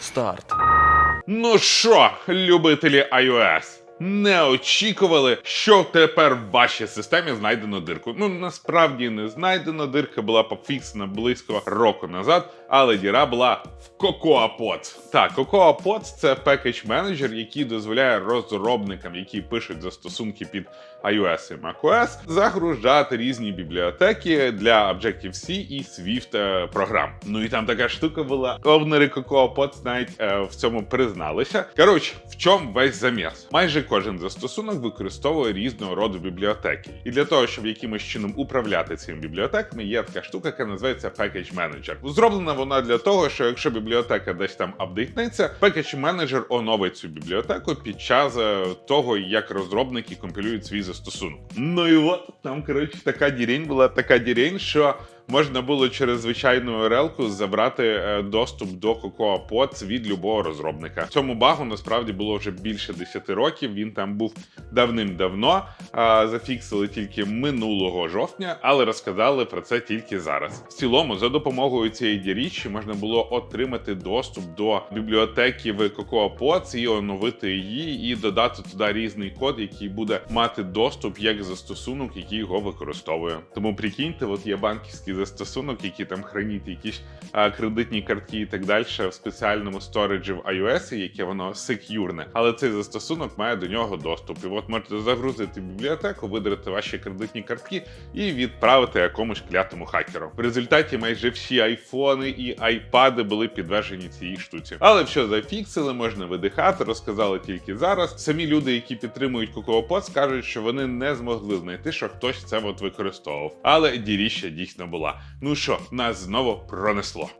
Старт. Ну що, любителі iOS? Не очікували, що тепер в вашій системі знайдено дирку. Ну насправді не знайдено. Дирка була пофіксена близько року назад, але діра була в Cocoa Pods. Так, Cocoa Pods – це пекедж менеджер, який дозволяє розробникам, які пишуть застосунки під iOS і macOS, загружати різні бібліотеки для Objective-C і Swift е, програм. Ну і там така штука була. Овнери Cocoa Pods навіть е, в цьому призналися. Коротше, в чому весь заміс? Майже кожен застосунок використовує різного роду бібліотеки. І для того, щоб якимось чином управляти цими бібліотеками, є така штука, яка називається Package Manager. Зроблена вона для того, що якщо бібліотека десь там апдейтнеться, Package Manager оновить цю бібліотеку під час е, того, як розробники компілюють свій застосунок. Ну і от там, коротше, така дірень була, така дірень, що можна було через звичайну URL-ку забрати е, доступ до Cocoa Pods від любого розробника. Цьому багу насправді було вже більше 10 років. Він там був давним-давно. Зафіксили тільки минулого жовтня, але розказали про це тільки зараз. В цілому, за допомогою цієї дірічі можна було отримати доступ до бібліотеки в Cocoa Pods і оновити її, і додати туди різний код, який буде мати доступ як застосунок, який його використовує. Тому прикиньте, от є банківський застосунок, який там хранить якісь а, кредитні картки і так далі в спеціальному сториджі в iOS, яке воно сек'юрне. Але цей застосунок має до нього доступ. І от можете загрузити бібліотеку, видалити ваші кредитні картки і відправити якомусь клятому хакеру. В результаті майже всі айфони і айпади були підвержені цій штуці. Але все зафіксили, можна видихати, розказали тільки зараз. Самі люди, які підтримують Cocoa Pods, кажуть, що вони не змогли знайти, що хтось це от використовував. Але діріща дійсно була. Ну що, нас знову пронесло.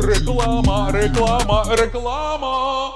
Реклама, реклама, реклама.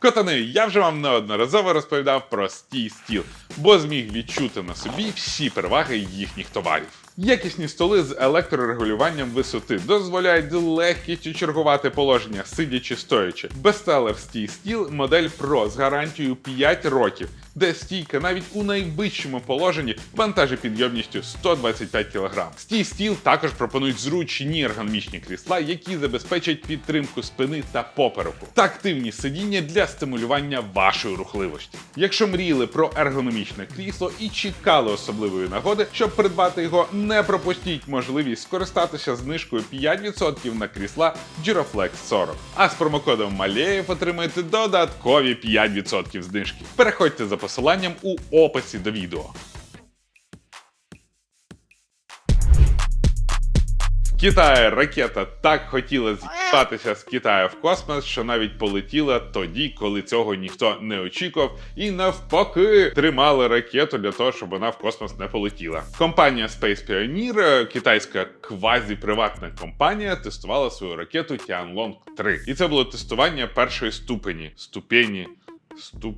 Котани, я вже вам неодноразово розповідав про стій стіл, бо зміг відчути на собі всі переваги їхніх товарів. Якісні столи з електрорегулюванням висоти дозволяють з легкістю чергувати положення, сидячи стоячи. Бестселер стій стіл модель Pro з гарантією 5 років, де стійка навіть у найвищому положенні вантажить підйомністю 125 кг. Стій стіл також пропонують зручні ергономічні крісла, які забезпечать підтримку спини та попереку, та активні сидіння для стимулювання вашої рухливості. Якщо мріяли про ергономічне крісло і чекали особливої нагоди, щоб придбати його, не пропустіть можливість скористатися знижкою 5% на крісла Giroflex 40. А з промокодом Малеєв отримаєте додаткові 5% знижки. Переходьте за посиланням у описі до відео. В Китаї ракета так хотіла з'їхатися з Китаю в космос, що навіть полетіла тоді, коли цього ніхто не очікував, і навпаки тримали ракету для того, щоб вона в космос не полетіла. Компанія Space Pioneer, е, китайська квазі-приватна компанія, тестувала свою ракету Tianlong 3. І це було тестування першої ступені. Ступені. Ступ.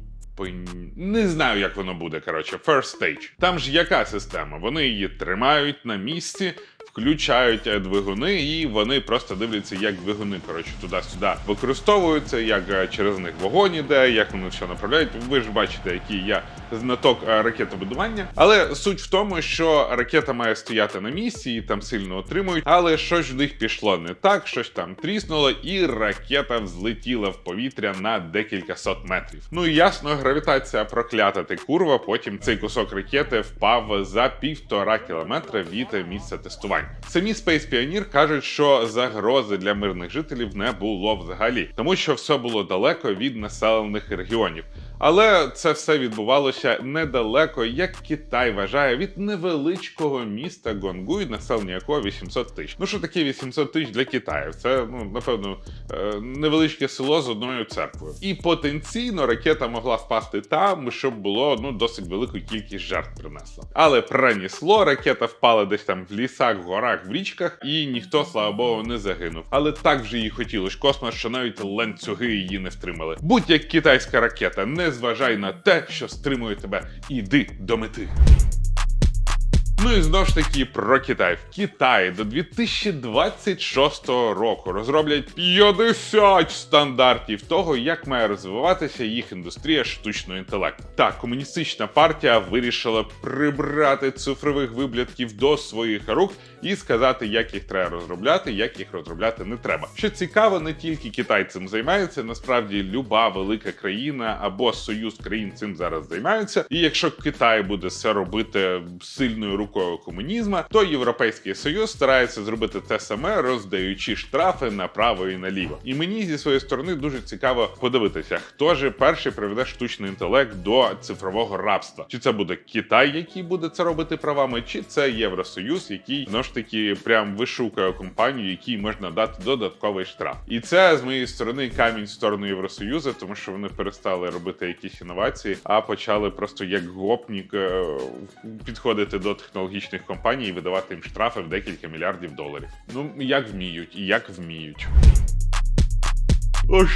Не знаю, як воно буде. Коротше, first stage. Там ж яка система? Вони її тримають на місці, включають е, двигуни, і вони просто дивляться, як двигуни коротше туди-сюди використовуються, як е, через них вогонь іде, як вони все направляють. Ви ж бачите, який я знаток е, ракетобудування. Але суть в тому, що ракета має стояти на місці, її там сильно отримують. Але щось в них пішло не так, щось там тріснуло, і ракета взлетіла в повітря на декілька сот метрів. Ну і ясно, гравітація проклята ти курва. Потім цей кусок ракети впав за півтора кілометра від місця тестувань. Самі Space Pioneer кажуть, що загрози для мирних жителів не було взагалі, тому що все було далеко від населених регіонів. Але це все відбувалося недалеко, як Китай вважає, від невеличкого міста Гонгуй, населення якого 800 тисяч. Ну що таке 800 тисяч для Китаю? Це ну напевно е, невеличке село з одною церквою. І потенційно ракета могла впасти там, щоб було ну досить велику кількість жертв принесла. Але пронесло, ракета впала десь там в лісах, горах, в річках, і ніхто, слава Богу, не загинув. Але так вже їй хотілось космос, що навіть ланцюги її не втримали. Будь як китайська ракета, не зважай на те, що стримує тебе. Іди до мети. Ну і знову ж таки про Китай. В Китаї до 2026 року розроблять 50 стандартів того, як має розвиватися їх індустрія штучного інтелекту. Так, комуністична партія вирішила прибрати цифрових виблядків до своїх рук і сказати, як їх треба розробляти, як їх розробляти не треба. Що цікаво, не тільки Китай цим займається, насправді люба велика країна або союз країн цим зараз займаються. І якщо Китай буде це робити сильною рукою комунізму, то Європейський Союз старається зробити те саме, роздаючи штрафи направо і наліво. І мені зі своєї сторони дуже цікаво подивитися, хто ж перший приведе штучний інтелект до цифрового рабства. Чи це буде Китай, який буде це робити правами, чи це Євросоюз, який знову ж таки прям вишукає компанію, якій можна дати додатковий штраф. І це з моєї сторони камінь в сторону Євросоюзу, тому що вони перестали робити якісь інновації, а почали просто як гопнік е, підходити до технологічних компаній і видавати їм штрафи в декілька мільярдів доларів. Ну як вміють і як вміють.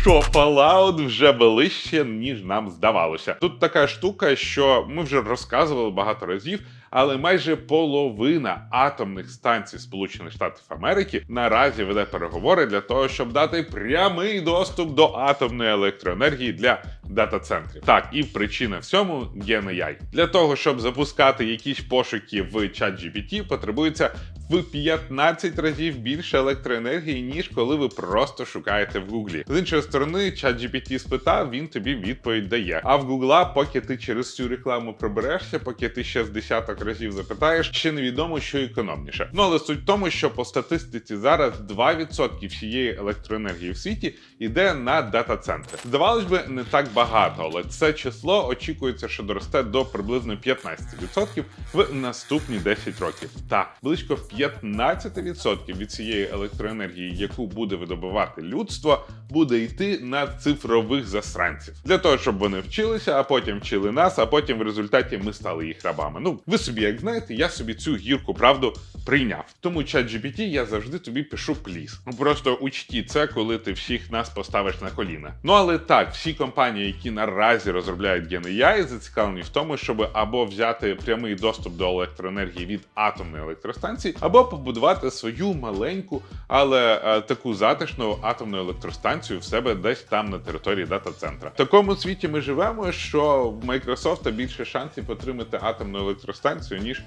Що Fallout вже ближче, ніж нам здавалося. Тут така штука, що ми вже розказували багато разів, але майже половина атомних станцій Сполучених Штатів Америки наразі веде переговори для того, щоб дати прямий доступ до атомної електроенергії для дата-центрів. Так, і причина всьому є не яй. Для того, щоб запускати якісь пошуки в ChatGPT, потребується в 15 разів більше електроенергії, ніж коли ви просто шукаєте в Гуглі. З іншої сторони, ChatGPT спитав, він тобі відповідь дає. А в Гугла, поки ти через цю рекламу проберешся, поки ти ще з десяток разів запитаєш, ще невідомо, що економніше. Ну але суть в тому, що по статистиці зараз 2% всієї електроенергії в світі йде на дата-центри. Здавалось би, не так багато, але це число очікується, що доросте до приблизно 15% в наступні 10 років. Так, близько 15% від цієї електроенергії, яку буде видобувати людство, буде йти на цифрових засранців для того, щоб вони вчилися, а потім вчили нас, а потім в результаті ми стали їх рабами. Ну ви собі як знаєте, я собі цю гірку правду прийняв. Тому ChatGPT я завжди тобі пишу пліс. Ну просто учті це, коли ти всіх нас поставиш на коліна. Ну але так, всі компанії, які наразі розробляють GenAI, зацікавлені в тому, щоб або взяти прямий доступ до електроенергії від атомної електростанції, або побудувати свою маленьку, але е, таку затишну атомну електростанцію в себе десь там на території дата-центра. В такому світі ми живемо, що в Microsoft більше шансів отримати атомну електростанцію, ніж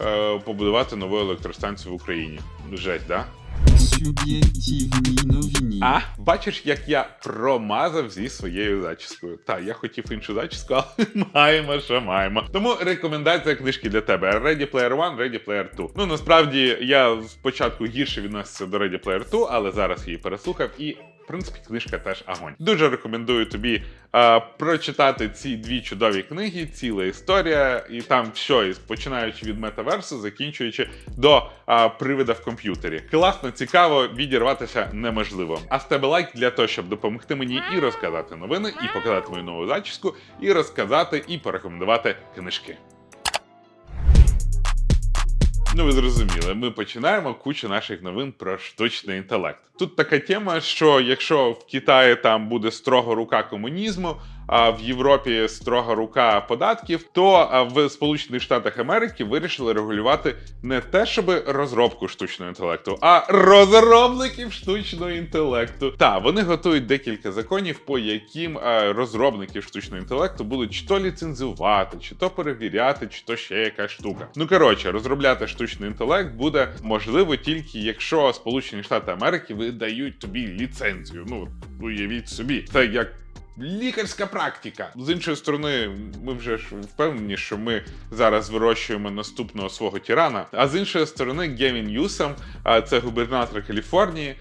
е, побудувати нову електростанцію в Україні. Жесть, да? Суб'єктивні новини. А бачиш, як я промазав зі своєю зачіскою. Та я хотів іншу зачіску, але маємо, що маємо. Тому рекомендація книжки для тебе: Ready Player One, Ready Player 2. Ну насправді я спочатку гірше відносився до Ready Player 2, але зараз її переслухав і. Принципі, книжка теж агонь. Дуже рекомендую тобі е, прочитати ці дві чудові книги, ціла історія, і там все, починаючи від метаверсу, закінчуючи до е, привида в комп'ютері. Класно, цікаво, відірватися неможливо. А з тебе лайк для того, щоб допомогти мені і розказати новини, і показати мою нову зачіску, і розказати, і порекомендувати книжки. Ну, ви зрозуміли, ми починаємо кучу наших новин про штучний інтелект. Тут така тема, що якщо в Китаї там буде строго рука комунізму, в Європі строга рука податків, то в Сполучених Штатах Америки вирішили регулювати не те, щоб розробку штучного інтелекту, а розробників штучного інтелекту. Та вони готують декілька законів, по яким а, розробників штучного інтелекту будуть чи то ліцензувати, чи то перевіряти, чи то ще якась штука. Ну коротше, розробляти штучний інтелект буде можливо тільки якщо Сполучені Штати Америки видають тобі ліцензію. Ну уявіть собі, це як. Лікарська практика з іншої сторони, ми вже ж впевнені, що ми зараз вирощуємо наступного свого тирана. А з іншої сторони, Гевін а, це губернатор Каліфорнії.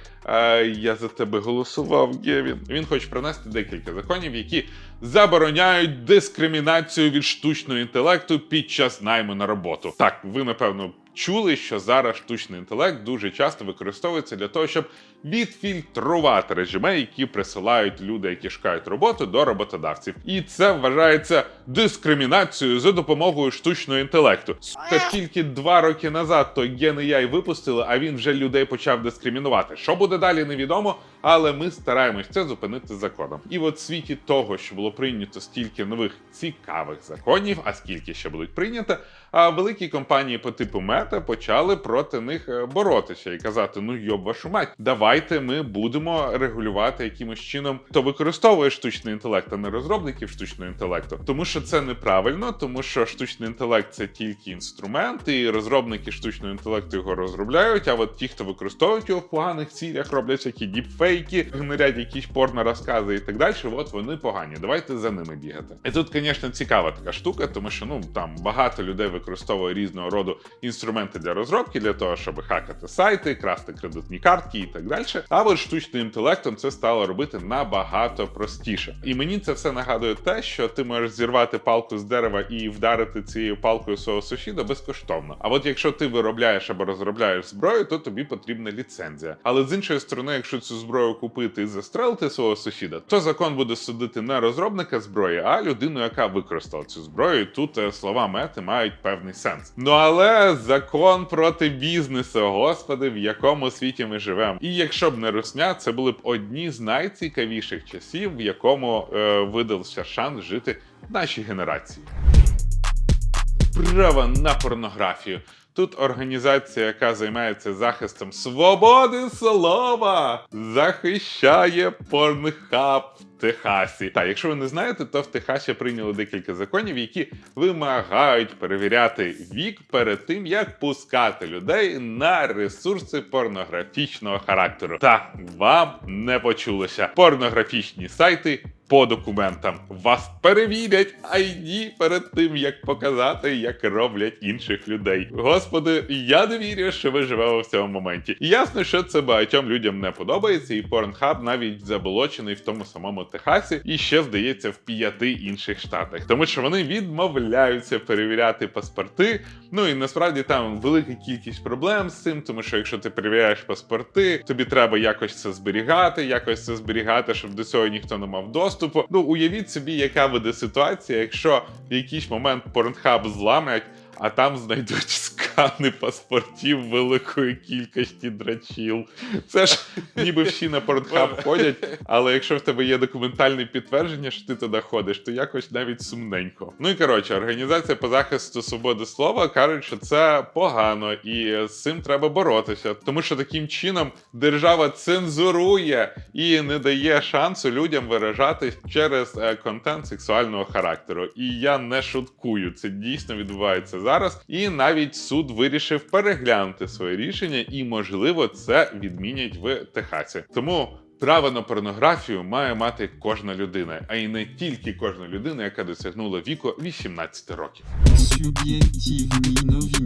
Я за тебе голосував, Гевін. Він хоче принести декілька законів, які забороняють дискримінацію від штучного інтелекту під час найму на роботу. Так, ви напевно. Чули, що зараз штучний інтелект дуже часто використовується для того, щоб відфільтрувати режиме, які присилають люди, які шукають роботу до роботодавців. І це вважається дискримінацією за допомогою штучного інтелекту. Сука, тільки два роки назад той GenAI випустили, а він вже людей почав дискримінувати. Що буде далі, невідомо, але ми стараємось це зупинити законом. І от в світі того, що було прийнято стільки нових цікавих законів, а скільки ще будуть прийнято, А великі компанії по типу Мета почали проти них е, боротися і казати: ну йоб вашу мать, давайте ми будемо регулювати якимось чином, хто використовує штучний інтелект, а не розробників штучного інтелекту. Тому що це неправильно, тому що штучний інтелект це тільки інструмент, і розробники штучного інтелекту його розробляють. А от ті, хто використовують його в поганих цілях, роблять всякі діпфейки, генерять якісь порно розкази і так далі. От вони погані. Давайте за ними бігати. І тут, звісно, цікава така штука, тому що ну там багато людей використовує різного роду інструменти для розробки для того, щоб хакати сайти, красти кредитні картки і так далі. А от штучним інтелектом це стало робити набагато простіше. І мені це все нагадує те, що ти можеш зірвати палку з дерева і вдарити цією палкою свого сусіда безкоштовно. А от якщо ти виробляєш або розробляєш зброю, то тобі потрібна ліцензія. Але з іншої сторони, якщо цю зброю купити і застрелити свого сусіда, то закон буде судити не розробника зброї, а людину, яка використала цю зброю. І тут е, слова мети мають певний сенс. Ну але закон проти бізнесу, господи, в якому світі ми живемо. І якщо б не русня, це були б одні з найцікавіших часів, в якому е, видався шанс жити нашій генерації. Право на порнографію. Тут організація, яка займається захистом свободи слова, захищає порнхаб Техасі. Та якщо ви не знаєте, то в Техасі прийняли декілька законів, які вимагають перевіряти вік перед тим, як пускати людей на ресурси порнографічного характеру. Та вам не почулося. Порнографічні сайти по документам. Вас перевірять ID перед тим, як показати, як роблять інших людей. Господи, я не вірю, що ви живемо в цьому моменті. Ясно, що це багатьом людям не подобається, і Pornhub навіть заболочений в тому самому Техасі, і ще здається в п'яти інших штатах, тому що вони відмовляються перевіряти паспорти. Ну і насправді там велика кількість проблем з цим, тому що якщо ти перевіряєш паспорти, тобі треба якось це зберігати, якось це зберігати, щоб до цього ніхто не мав доступу. Ну уявіть собі, яка буде ситуація, якщо в якийсь момент Pornhub зламать. А там знайдуть скани паспортів великої кількості драчіл. Це ж ніби всі на Pornhub ходять, але якщо в тебе є документальне підтвердження, що ти туди ходиш, то якось навіть сумненько. Ну і коротше, організація по захисту свободи слова кажуть, що це погано, і з цим треба боротися, тому що таким чином держава цензурує і не дає шансу людям виражатись через е, контент сексуального характеру. І я не шуткую, це дійсно відбувається зараз. І навіть суд вирішив переглянути своє рішення, і можливо це відмінять в Техасі. Тому. Право на порнографію має мати кожна людина, а й не тільки кожна людина, яка досягнула віку 18 років.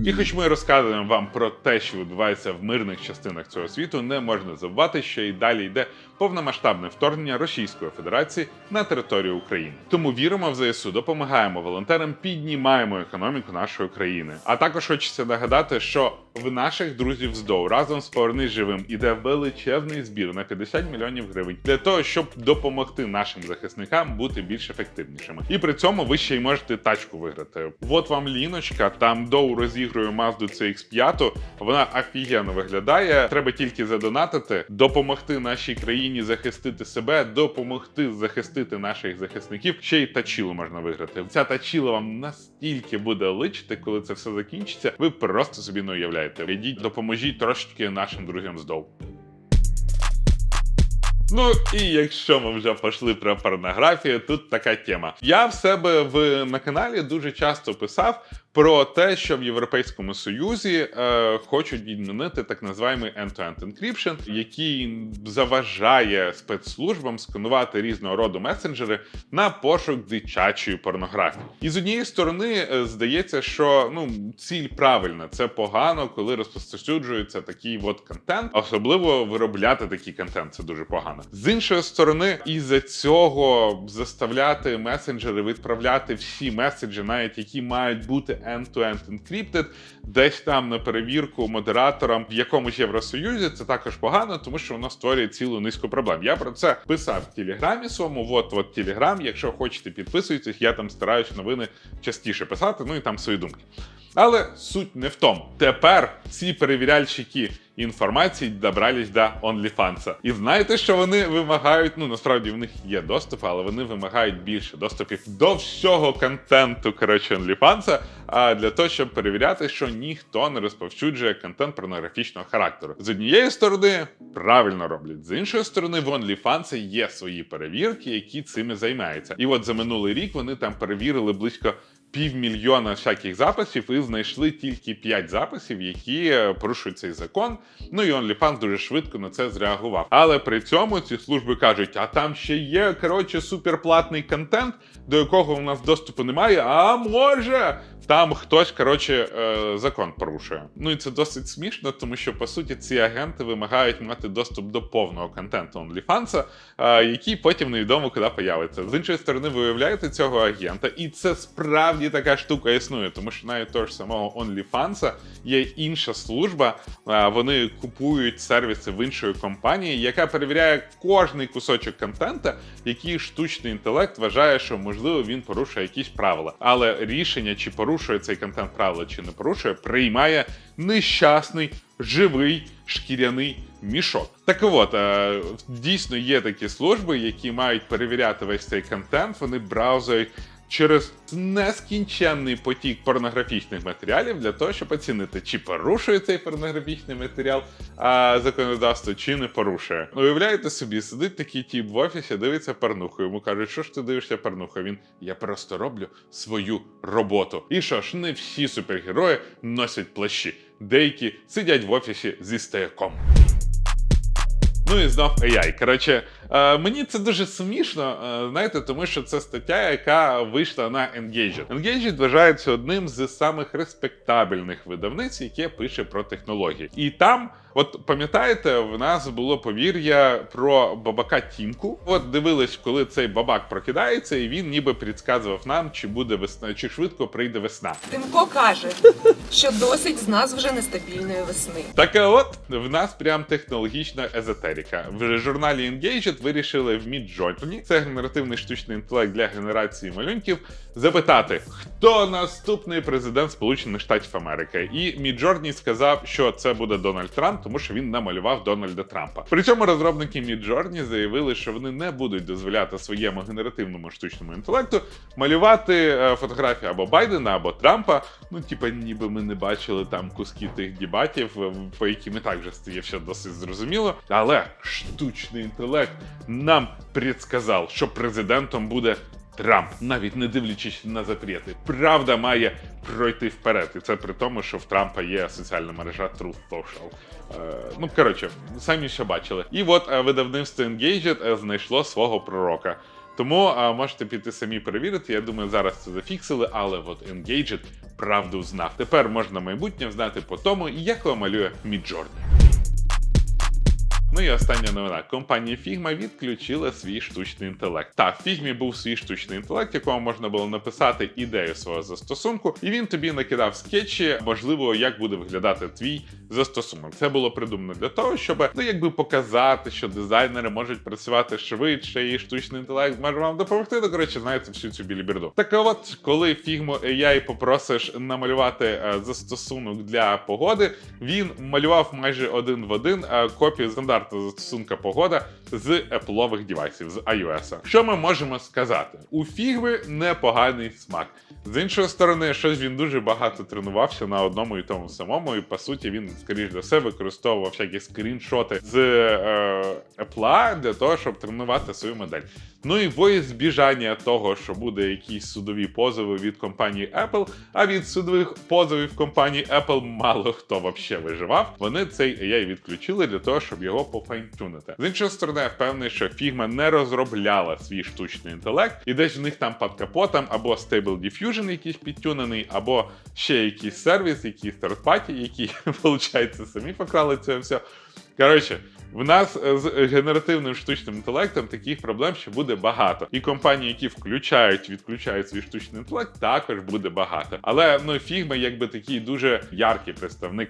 І хоч ми розказуємо вам про те, що відбувається в мирних частинах цього світу, не можна забувати, що і далі йде повномасштабне вторгнення Російської Федерації на територію України. Тому віримо в ЗСУ, допомагаємо волонтерам, піднімаємо економіку нашої країни. А також хочеться нагадати, що в наших друзів з ДОУ разом з «Повернись живим іде величезний збір на 50 мільйонів гривень для того, щоб допомогти нашим захисникам бути більш ефективнішими. І при цьому ви ще й можете тачку виграти. От вам ліночка, там Доу розігрує Mazda CX-5, вона офігенно виглядає. Треба тільки задонатити, допомогти нашій країні захистити себе, допомогти захистити наших захисників. Ще й тачілу можна виграти. Ця тачіла вам настільки буде личити, коли це все закінчиться. Ви просто собі не уявляєте. Йдіть, допоможіть трошечки нашим друзям з ДОВ. Ну і якщо ми вже пішли про порнографію, тут така тема. Я в себе в на каналі дуже часто писав про те, що в Європейському Союзі е, хочуть відмінити так називаємий end-to-end encryption, який заважає спецслужбам сканувати різного роду месенджери на пошук дитячої порнографії. І з однієї сторони е, здається, що ну ціль правильна, це погано, коли розповсюджується такий от контент, особливо виробляти такий контент. Це дуже погано. З іншої сторони, із-за цього заставляти месенджери відправляти всі меседжі, навіть які мають бути end-to-end encrypted, десь там на перевірку модераторам в якомусь Євросоюзі, це також погано, тому що воно створює цілу низку проблем. Я про це писав в Телеграмі своєму. От от Телеграм. Якщо хочете, підписуйтесь, я там стараюсь новини частіше писати, ну і там свої думки. Але суть не в тому. Тепер ці перевіряльщики, інформації добрались до OnlyFans. І знаєте, що вони вимагають? Ну насправді в них є доступ, але вони вимагають більше доступів до всього контенту коротше OnlyFans, а для того, щоб перевіряти, що ніхто не розповсюджує контент порнографічного характеру. З однієї сторони правильно роблять, з іншої сторони, в OnlyFans є свої перевірки, які цими займаються. І от за минулий рік вони там перевірили близько. Півмільйона всяких записів і знайшли тільки 5 записів, які е, порушують цей закон. Ну і OnlyFans дуже швидко на це зреагував. Але при цьому ці служби кажуть: а там ще є коротше суперплатний контент, до якого у нас доступу немає. А може там хтось коротше е, закон порушує. Ну і це досить смішно, тому що по суті ці агенти вимагають мати доступ до повного контенту OnlyFans, е, який потім невідомо куди появиться. З іншої сторони, ви уявляєте цього агента, і це справді така штука існує, тому що навіть того ж самого OnlyFans є інша служба. е, Вони купують сервіси в іншої компанії, яка перевіряє кожний кусочок контента, який штучний інтелект вважає, що можливо він порушує якісь правила. Але рішення, чи порушує цей контент правила, чи не порушує, приймає нещасний живий шкіряний мішок. Так от, е, дійсно є такі служби, які мають перевіряти весь цей контент. Вони браузують через нескінченний потік порнографічних матеріалів для того, щоб оцінити, чи порушує цей порнографічний матеріал а, законодавство, чи не порушує. Уявляєте собі, сидить такий тіп в офісі, дивиться порнуху. Йому кажуть, що ж ти дивишся порнуху? Він я просто роблю свою роботу. І що ж, не всі супергерої носять плащі. Деякі сидять в офісі зі стояком. Ну і знов AI. Коротше, е, мені це дуже смішно, е, знаєте, тому що це стаття, яка вийшла на Engaged. Engaged вважається одним з самих респектабельних видавниць, яке пише про технології. І там, от пам'ятаєте, в нас було повір'я про бабака Тімку. От дивились, коли цей бабак прокидається, і він ніби предсказував нам, чи буде весна, чи швидко прийде весна. Тимко каже, що досить з нас вже нестабільної весни. Так от в нас прям технологічна езотерика. В журналі Engaged вирішили в Midjourney, це генеративний штучний інтелект для генерації малюнків, запитати, хто наступний президент Сполучених Штатів Америки. І Midjourney сказав, що це буде Дональд Трамп, тому що він намалював Дональда Трампа. При цьому розробники Midjourney заявили, що вони не будуть дозволяти своєму генеративному штучному інтелекту малювати е, фотографії або Байдена, або Трампа. Ну, типа, ніби ми не бачили там куски тих дебатів, е, по яким і так вже стає все досить зрозуміло. Але штучний інтелект нам предсказав, що президентом буде. Трамп, навіть не дивлячись на запрети, правда має пройти вперед. І це при тому, що в Трампа є соціальна мережа Truth Social. Е, ну коротше, самі що бачили. І от е, видавництво Engaged е, знайшло свого пророка. Тому а, можете піти самі перевірити. Я думаю, зараз це зафіксили, але от Engaged правду знав. Тепер можна майбутнє взнати по тому, як його малює Midjourney. Ну і остання новина. Компанія Figma відключила свій штучний інтелект. Та в Figma був свій штучний інтелект, якому можна було написати ідею свого застосунку, і він тобі накидав скетчі, можливо, як буде виглядати твій застосунок. Це було придумано для того, щоб ну якби показати, що дизайнери можуть працювати швидше, і штучний інтелект може вам допомогти. Ну, коротше, знаєте всю цю біліберду. Так от, коли Figma AI попросиш намалювати е, застосунок для погоди, він малював майже один в один е, копію стандартного застосунка погода з Apple'ових девайсів з iOS. Що ми можемо сказати? У Figma непоганий смак. З іншої сторони, щось він дуже багато тренувався на одному і тому самому, і по суті він, скоріш за все, використовував всякі скріншоти з е, Apple для того, щоб тренувати свою модель. Ну і во збіжання того, що буде якісь судові позови від компанії Apple, а від судових позовів компанії Apple мало хто вообще виживав. Вони цей AI відключили для того, щоб його пофайнтюнити. З іншої сторони, я впевнений, що Figma не розробляла свій штучний інтелект, і десь в них там під капотом або Stable Diffusion якийсь підтюнений, або ще якийсь сервіс, якийсь third-party, які, виходить, самі покрали це все. Коротше, в нас е, з генеративним штучним інтелектом таких проблем ще буде багато. І компанії, які включають, відключають свій штучний інтелект, також буде багато. Але ну фігма, якби такий дуже яркий представник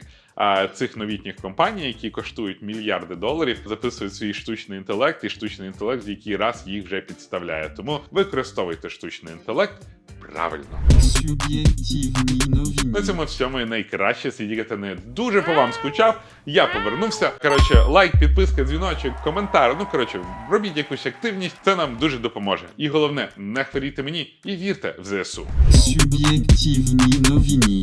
цих новітніх компаній, які коштують мільярди доларів, записують свій штучний інтелект, і штучний інтелект, який раз їх вже підставляє. Тому використовуйте штучний інтелект правильно. Новини. На цьому всьому і найкраще сидіти не дуже по вам скучав. Я повернувся. Коротше, лайк, підписка, дзвіночок, коментар. Ну коротше, робіть якусь активність, це нам дуже допоможе. І головне, не хворійте мені і вірте в ЗСУ. Суб'єктивні новини.